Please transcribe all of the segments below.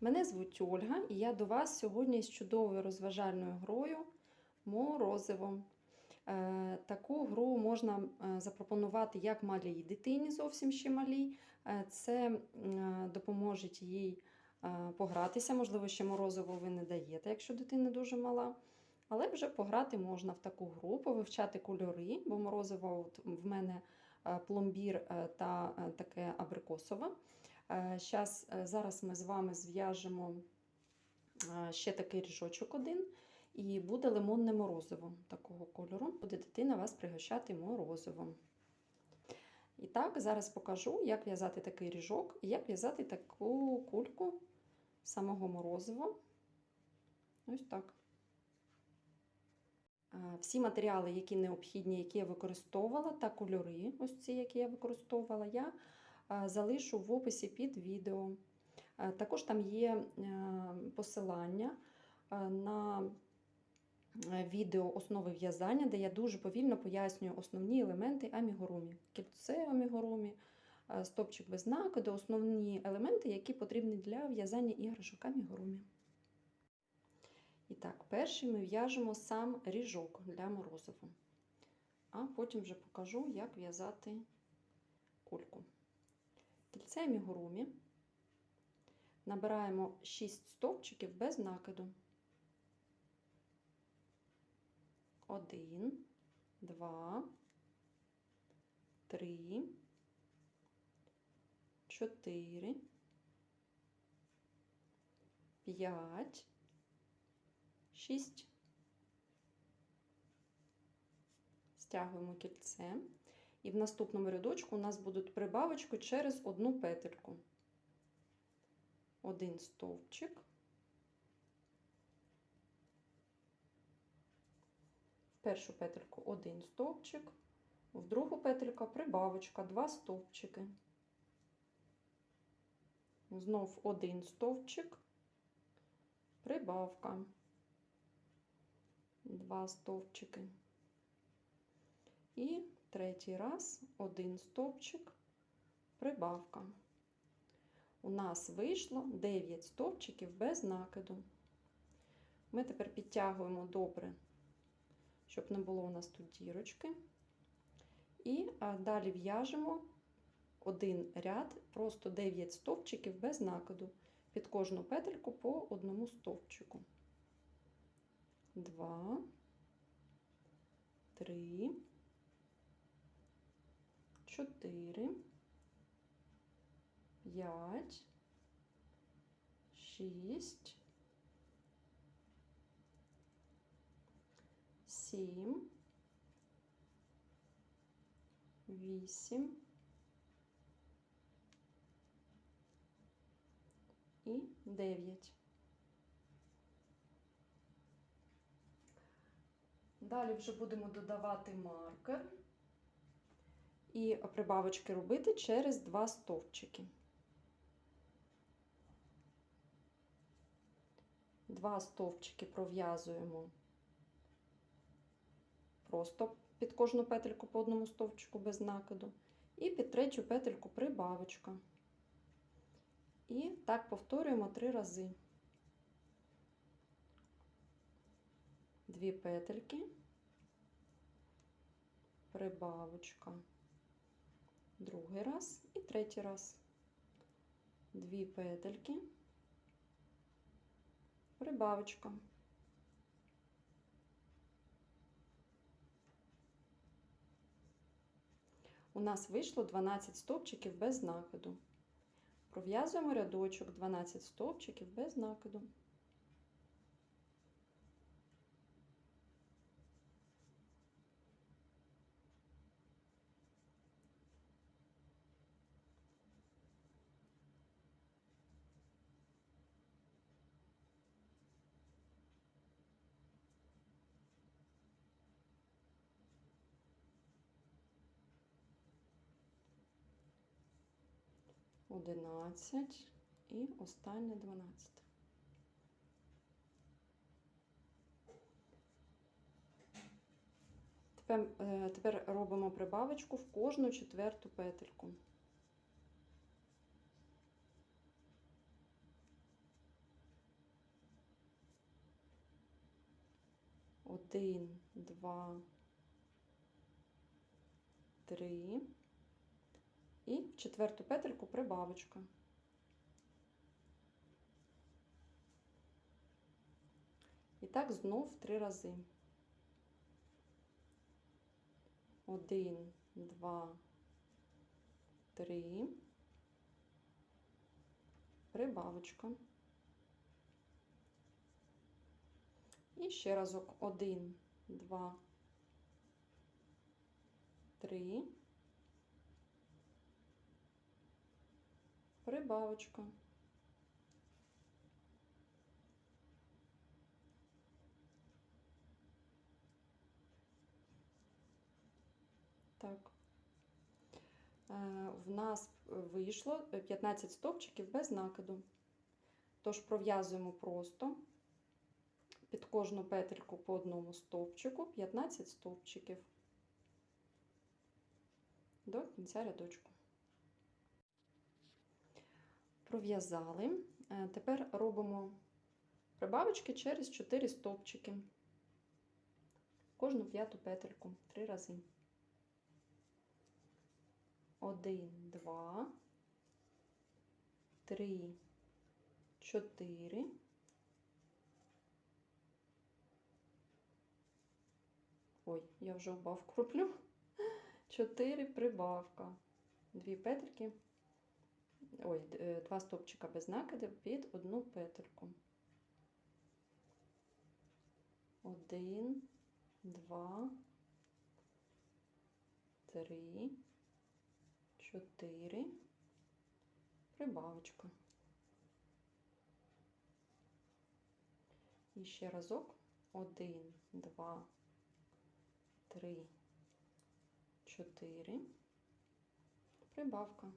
Мене звуть Ольга, і я до вас сьогодні з чудовою розважальною грою Морозиво. Е, Таку гру можна е, запропонувати як малій дитині, зовсім ще малій. Е, Це допоможе їй погратися. Можливо, ще морозиво ви не даєте, якщо дитина дуже мала. Але вже пограти можна в таку гру, повивчати кольори, бо морозиво от в мене пломбір та таке абрикосове. Е, Щас, е, зараз ми з вами зв'яжемо е, ще такий ріжочок один, і буде лимонне морозиво такого кольору. Буде дитина вас пригощати морозивом. І так, зараз покажу, як в'язати такий ріжок і як в'язати таку кульку самого морозива. Ось так. Всі матеріали, які необхідні, які я використовувала, та кольори, ось ці, які я використовувала, я залишу в описі під відео. Е, Також там є е, посилання е, на е, відео основи в'язання, де я дуже повільно пояснюю основні елементи амігурумі. Кільце амігурумі, е, стопчик без накиду, основні елементи, які потрібні для в'язання іграшок амігурумі. І так, перший ми в'яжемо сам ріжок для морозиву, а потім вже покажу, як в'язати кульку. Кільце амігурумі набираємо 6 стовпчиків без накиду. 1, 2, 3, 4, 5, 6. Стягуємо кільце. І в наступному рядочку у нас будуть прибавочки через одну петельку. Один стовпчик. В першу петельку один стовпчик, в другу петельку прибавочка, два стовпчики. Знов один стовпчик, прибавка, два стовпчики. І третій раз один стовпчик, прибавка. У нас вийшло 9 стовпчиків без накиду. Ми тепер підтягуємо добре, щоб не було у нас тут дірочки. І далі в'яжемо один ряд, просто 9 стовпчиків без накиду. Під кожну петельку по одному стовпчику. 2, 3, 4, 5, 6, 7, 8 і 9. Далі вже будемо додавати маркер і прибавочки робити через два стовпчики. Два стовпчики пров'язуємо просто під кожну петельку по одному стовпчику без накиду, і під третю петельку прибавочка. І так повторюємо три рази. Дві петельки, прибавочка, другий раз і третій раз. Дві петельки, прибавочка. У нас вийшло 12 стовпчиків без накиду. Пров'язуємо рядочок 12 стовпчиків без накиду. 11 і останнє 12. Тепер, е, тепер робимо прибавочку в кожну четверту петельку. Один, два, три. І в четверту петельку прибавочка. І так знов три рази. Один, два, три. Прибавочка. І ще разок. Один, два, три. Прибавочка. Так. Е, В нас вийшло 15 стовпчиків без накиду. Тож пров'язуємо просто під кожну петельку по одному стовпчику 15 стовпчиків до кінця рядочку. Пров'язали. Е, Тепер робимо прибавочки через 4 стовпчики. Кожну п'яту петельку 3 рази. 1, 2, 3, 4. Ой, я вже убавку роблю. 4 прибавка. Дві петельки. Ой, два стопчика без накидів під одну петельку. Один, два, три, чотири. Прибавочка. І ще разок. Один, два, три, чотири. Прибавка.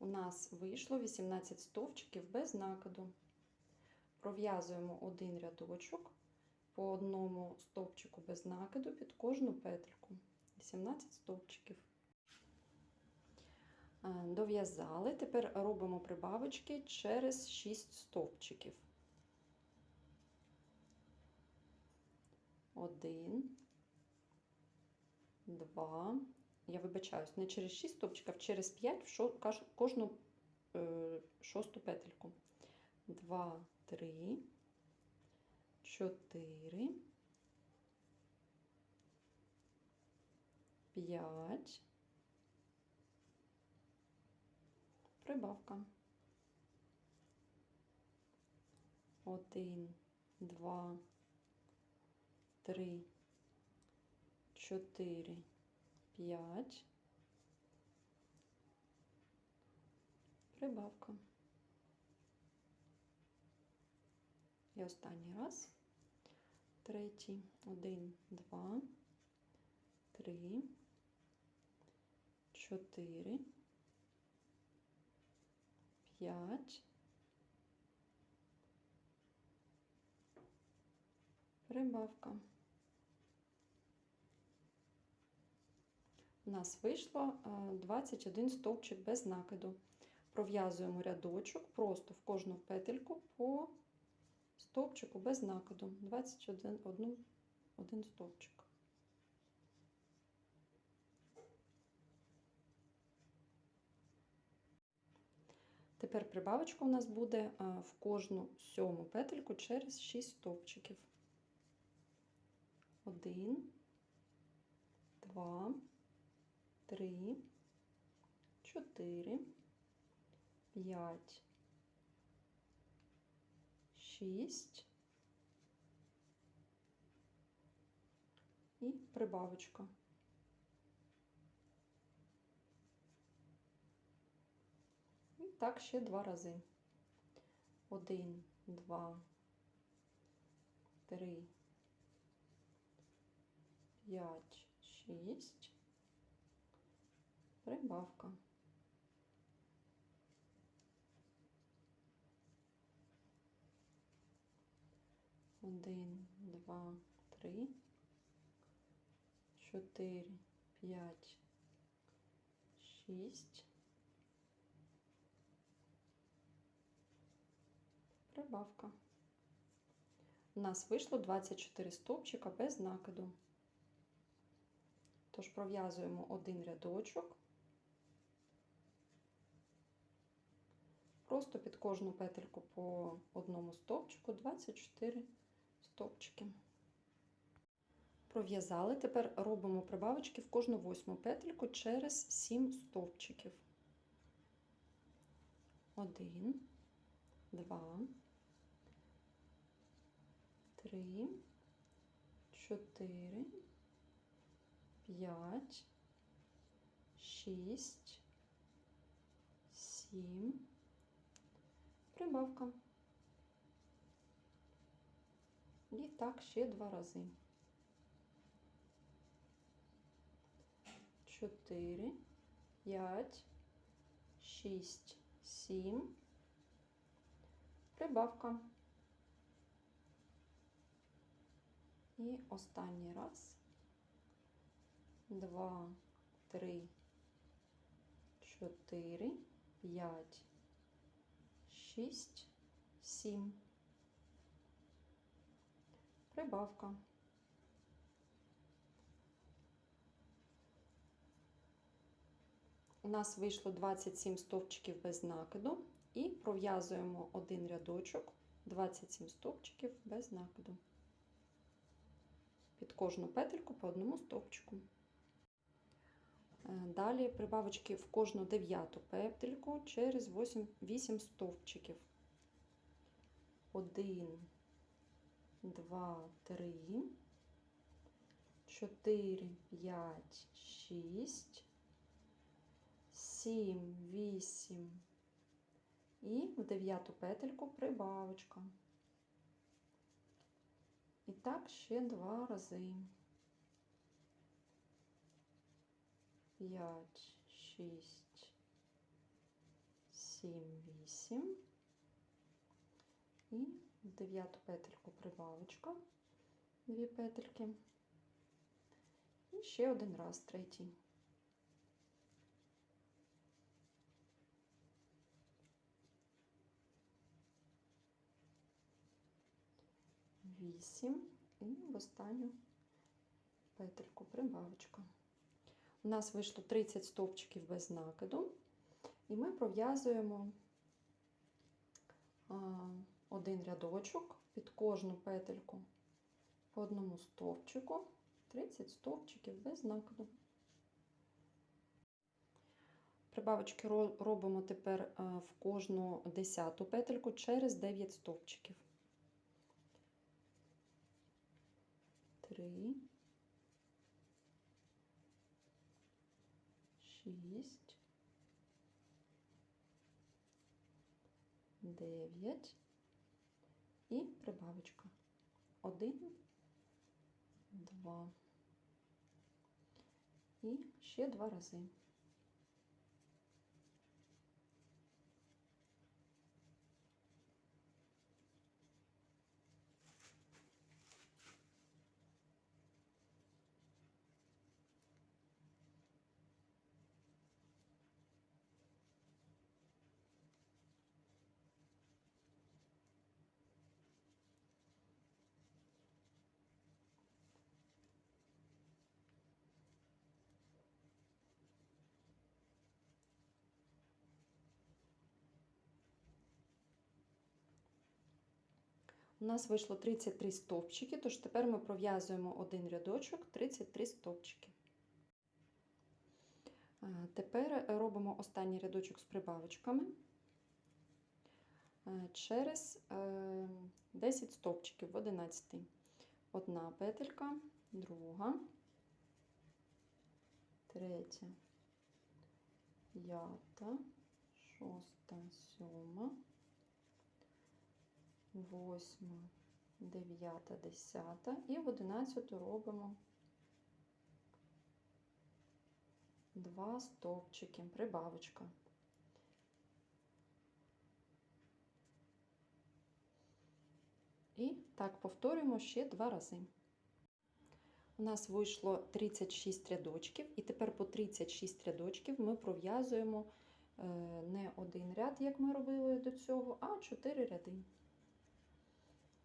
У нас вийшло 18 стовпчиків без накиду. Пров'язуємо один рядочок по одному стовпчику без накиду під кожну петельку. 18 стовпчиків. Е, Дов'язали. Тепер робимо прибавочки через 6 стовпчиків. Один, два. Я вибачаюсь, не через 6 стовпчиків, а через 5 в шо- кожну е, шосту петельку. 2, 3, 4, 5. Прибавка. 1, 2, 3, 4, 5. Прибавка. І останній раз. Третій. Один, два, три, чотири, п'ять. Прибавка. У нас вийшло е, 21 стовпчик без накиду. Пров'язуємо рядочок просто в кожну петельку по стовпчику без накиду. 21 одну, один стовпчик. Тепер прибавочка у нас буде е, в кожну сьому петельку через 6 стовпчиків. 1, 2, 3, 4, 5, 6 і прибавочка. І так ще два рази. Один, два, три, п'ять, шість. Прибавка. Один, два, три, чотири, п'ять, шість. прибавка. У нас вийшло 24 стовпчика без накиду. Тож пров'язуємо один рядочок. Просто під кожну петельку по одному стовпчику 24 стовпчики. Пров'язали. Тепер робимо прибавочки в кожну восьму петельку через 7 стовпчиків. 1, 2, 3, 4, 5, 6, 7, прибавка. І так ще два рази. 4, 5, 6, 7, прибавка. І останній раз. 2, 3, 4, 5, 6, 7. Прибавка. У нас вийшло 27 стовпчиків без накиду і пров'язуємо один рядочок 27 стовпчиків без накиду. Під кожну петельку по одному стовпчику. Е, Далі прибавочки в кожну дев'яту петельку через 8, 8 стовпчиків. 1, 2, 3, 4, 5, 6, 7, 8 і в дев'яту петельку прибавочка. І так ще два рази. 5, 6, 7, 8 і дев'яту петельку прибавочка, дві петельки. І ще один раз третій. Вісім і в останню петельку прибавочка. У нас вийшло 30 стовпчиків без накиду, і ми пров'язуємо один рядочок під кожну петельку по одному стовпчику, 30 стовпчиків без накиду. Прибавочки робимо тепер в кожну десяту петельку через 9 стовпчиків. 3, 6, 9 і прибавочка. 1, 2 і ще два рази. У нас вийшло 33 стовпчики, тож тепер ми пров'язуємо один рядочок 33 стовпчики. Тепер робимо останній рядочок з прибавочками. Через 10 стовпчиків в 11. Одна петелька, друга, третя, п'ята, шоста, сьома восьма, дев'ята, десята і в одинадцяту робимо два стовпчики, прибавочка. І так повторюємо ще два рази. У нас вийшло 36 рядочків, і тепер по 36 рядочків ми пров'язуємо е, не один ряд, як ми робили до цього, а 4 ряди.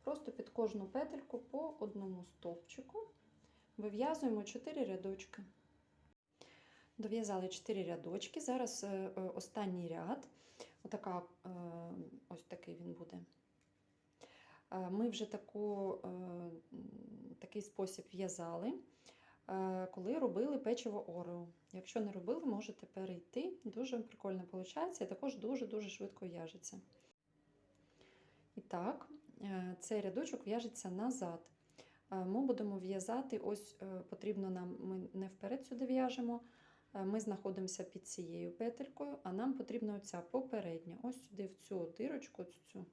Просто під кожну петельку по одному стовпчику вив'язуємо 4 рядочки. Дов'язали 4 рядочки. Зараз е, е, останній ряд. Отака, е, ось такий він буде. Ми вже таку, такий спосіб в'язали, коли робили печиво Орео. Якщо не робили, можете перейти. Дуже прикольно виходить, і також дуже-дуже швидко в'яжеться. І так, цей рядочок в'яжеться назад. Е, Ми будемо в'язати, ось е, потрібно нам, ми не вперед сюди в'яжемо, е, ми знаходимося під цією петелькою, а нам потрібна оця попередня. Ось сюди, в цю дирочку, цю.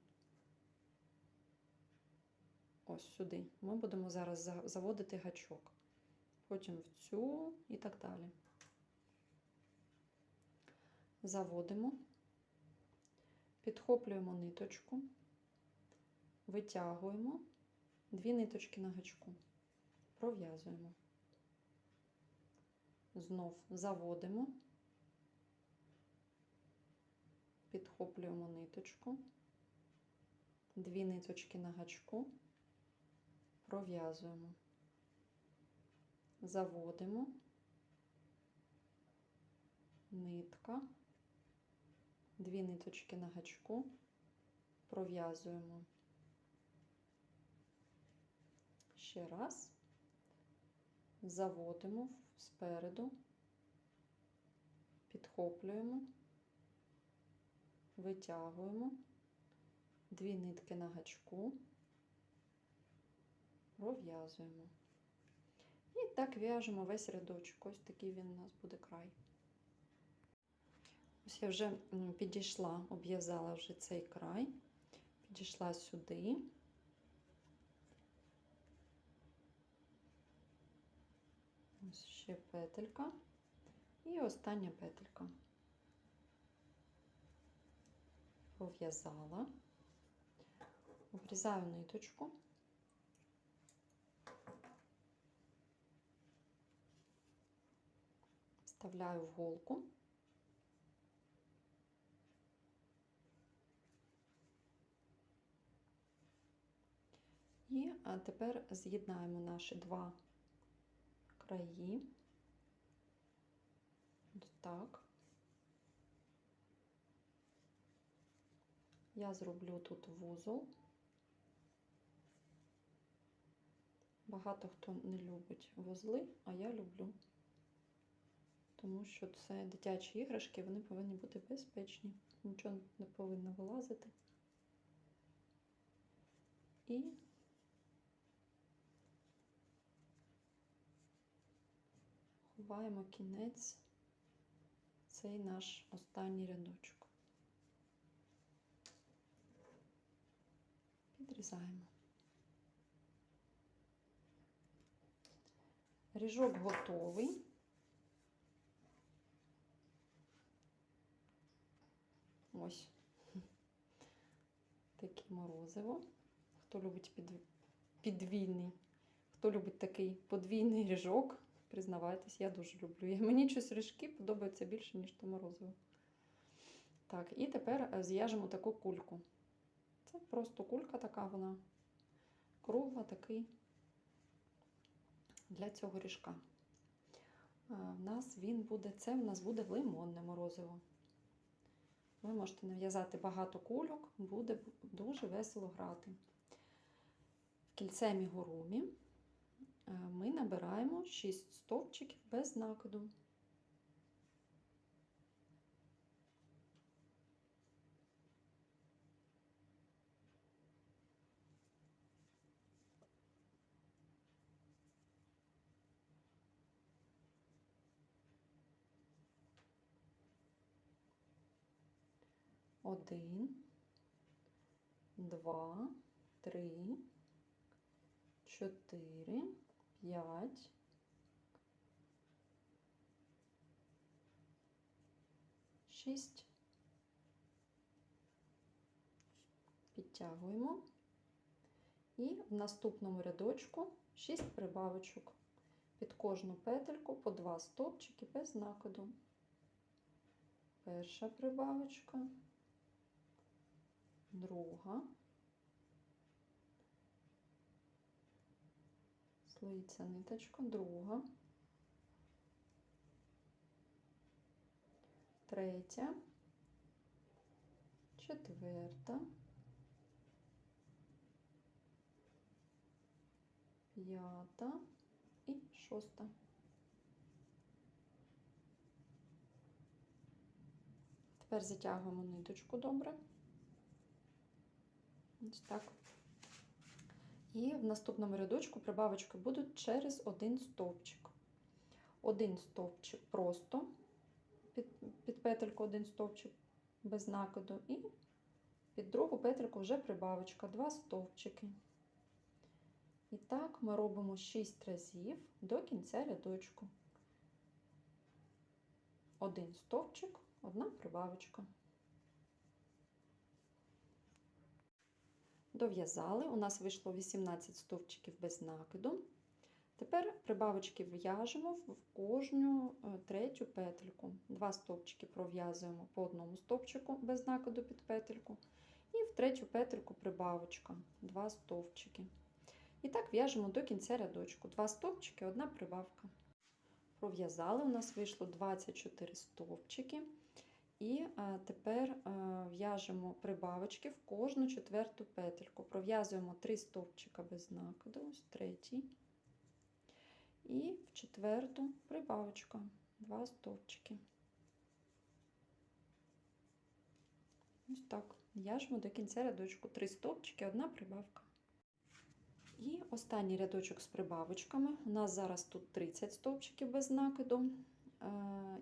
Ось сюди. Ми будемо зараз заводити гачок. Потім в цю і так далі. Заводимо, підхоплюємо ниточку, витягуємо дві ниточки на гачку, пров'язуємо. Знов заводимо, підхоплюємо ниточку, дві ниточки на гачку, пров'язуємо, заводимо, нитка, дві ниточки на гачку, пров'язуємо. Ще раз, заводимо спереду, підхоплюємо, витягуємо, дві нитки на гачку, пров'язуємо. І так в'яжемо весь рядочок. Ось такий він у нас буде край. Ось я вже підійшла, обв'язала вже цей край, підійшла сюди. Ось ще петелька і остання петелька. Пров'язала, обрізаю ниточку. Вставляю в голку. І тепер з'єднаємо наші два краї. Так. Я зроблю тут вузол. Багато хто не любить вузли, а я люблю. Тому що це дитячі іграшки, вони повинні бути безпечні. Нічого не повинно вилазити. І ховаємо кінець цей наш останній рядочок. Підрізаємо. Ріжок готовий. Ось таке морозиво. Хто любить підвійний, хто любить такий подвійний ріжок, признавайтесь, я дуже люблю. Я- Мені щось ріжки подобаються більше, ніж то морозиво. Так, і тепер е, зв'яжемо таку кульку. Це просто кулька така, вона кругла такий для цього ріжка. А, В нас він буде, це в нас буде лимонне морозиво. Ви можете нав'язати багато кульок, буде дуже весело грати. В кільце мігурумі е, набираємо 6 стовпчиків без накиду. Один, два, три, чотири, п'ять, шість. Підтягуємо. І в наступному рядочку 6 прибавочок. Під кожну петельку по 2 стовпчики без накиду. Перша прибавочка, друга, Слоїться ниточка, друга, третя, четверта, п'ята і шоста. Тепер затягуємо ниточку добре. Ось так. І в наступному рядочку прибавочки будуть через один стовпчик. Один стовпчик просто під, під петельку один стовпчик без накиду, і під другу петельку вже прибавочка, два стовпчики. І так ми робимо 6 разів до кінця рядочку. Один стовпчик, одна прибавочка. Дов'язали, у нас вийшло 18 стовпчиків без накиду. Тепер прибавочки в'яжемо в кожну е, третю петельку. Два стовпчики пров'язуємо по одному стовпчику без накиду під петельку. І в третю петельку прибавочка, два стовпчики. І так в'яжемо до кінця рядочку. Два стовпчики, одна прибавка. Пров'язали, у нас вийшло 24 стовпчики. І а, тепер а, в'яжемо прибавочки в кожну четверту петельку. Пров'язуємо 3 стовпчика без накиду, ось третій. І в четверту прибавочка, 2 стовпчики. Ось так. В'яжемо до кінця рядочку 3 стовпчики, одна прибавка. І останній рядочок з прибавочками. У нас зараз тут 30 стовпчиків без накиду.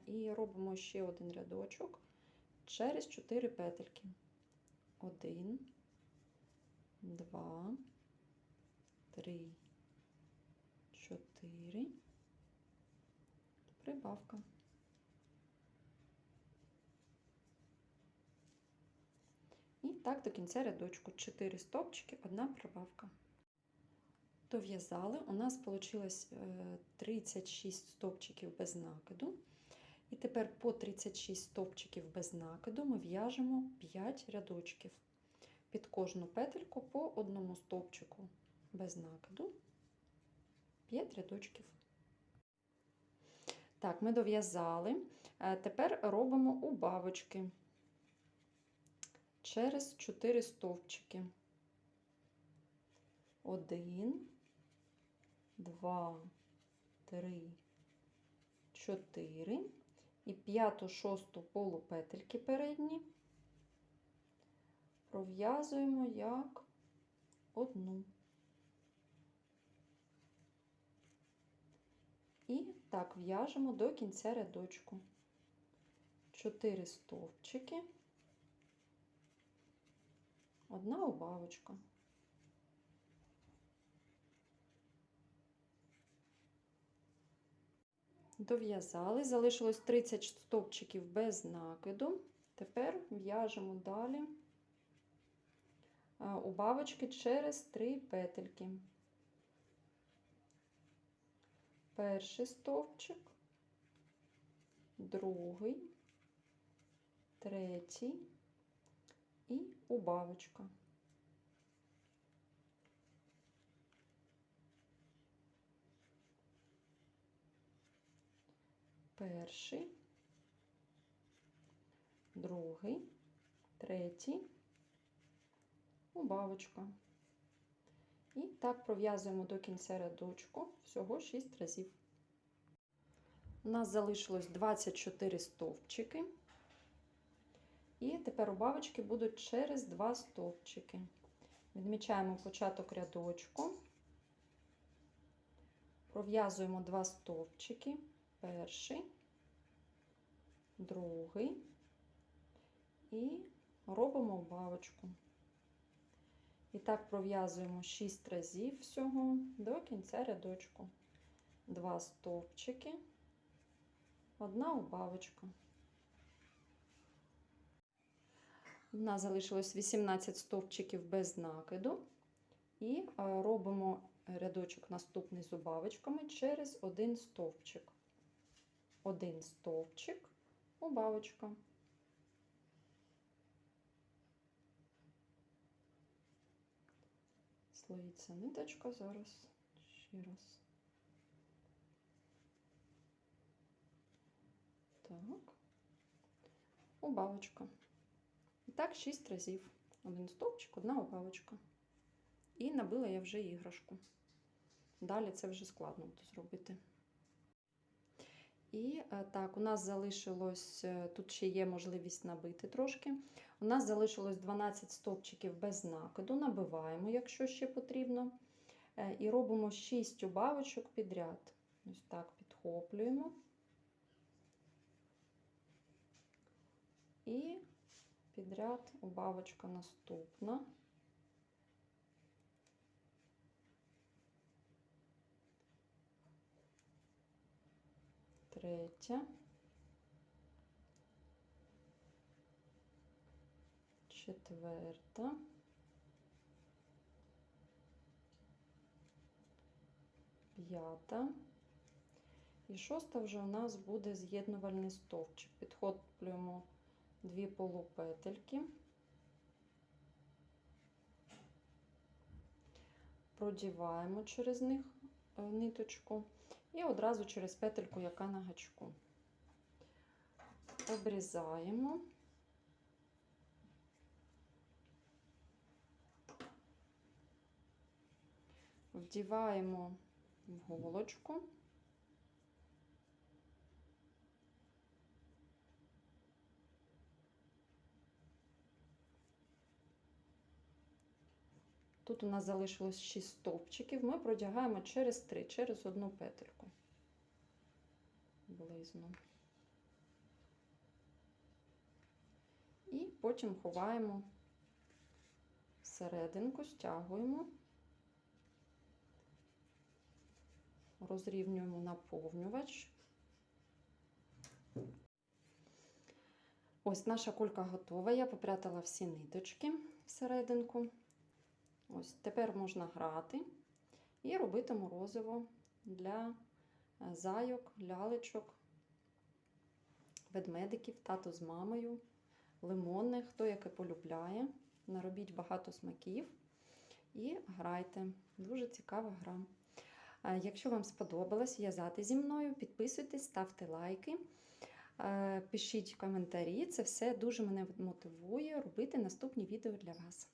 І робимо ще один рядочок через 4 петельки. 1, 2, 3, 4, прибавка. І так до кінця рядочку 4 стовпчики, одна прибавка. Дов'язали, у нас вийшло 36 стовпчиків без накиду. І тепер по 36 стовпчиків без накиду ми в'яжемо 5 рядочків. Під кожну петельку по одному стовпчику без накиду 5 рядочків. Так, ми дов'язали. Тепер робимо убавочки через 4 стовпчики. 1, 2, 3, 4 і п'яту, шосту полупетельки передні пров'язуємо як одну. І так в'яжемо до кінця рядочку. 4 стовпчики, одна убавочка. Дов'язали, залишилось 30 стовпчиків без накиду. Тепер в'яжемо далі убавочки через 3 петельки. Перший стовпчик, другий, третій. І убавочка. перший, другий, третій, убавочка. І так пров'язуємо до кінця рядочку всього 6 разів. У нас залишилось 24 стовпчики. І тепер убавочки будуть через 2 стовпчики. Відмічаємо початок рядочку, пров'язуємо 2 стовпчики перший, другий і робимо убавочку. І так пров'язуємо 6 разів всього до кінця рядочку. Два стовпчики, одна убавочка. У нас залишилось 18 стовпчиків без накиду, і робимо рядочок наступний з убавочками через один стовпчик один стовпчик, убавочка. слоїться ниточка зараз ще раз. Так, убавочка. І так, шість разів. Один стовпчик, одна убавочка. І набила я вже іграшку. Далі це вже складно буде зробити. І е, так, у нас залишилось, е, тут ще є можливість набити трошки. У нас залишилось 12 стовпчиків без накиду. Набиваємо, якщо ще потрібно. Е, І робимо 6 убавочок підряд. Ось так підхоплюємо. І підряд убавочка наступна. Третя. Четверта. П'ята. І шоста вже у нас буде з'єднувальний стовпчик. Підхоплюємо дві полупетельки. Продіваємо через них е, ниточку і одразу через петельку, яка на гачку. Обрізаємо. Вдіваємо в голочку. Тут у нас залишилось 6 стовпчиків. Ми продягаємо через 3, через одну петельку. Близно. І потім ховаємо серединку, стягуємо, розрівнюємо наповнювач. Ось наша кулька готова. Я попрятала всі ниточки всерединку. Ось тепер можна грати і робити морозиво для е, зайок, лялечок, ведмедиків, тато з мамою, лимонне, хто яке полюбляє. Наробіть багато смаків і грайте. Дуже цікава гра. Е, Якщо вам сподобалось в'язати зі мною, підписуйтесь, ставте лайки, е, пишіть коментарі. Це все дуже мене мотивує робити наступні відео для вас.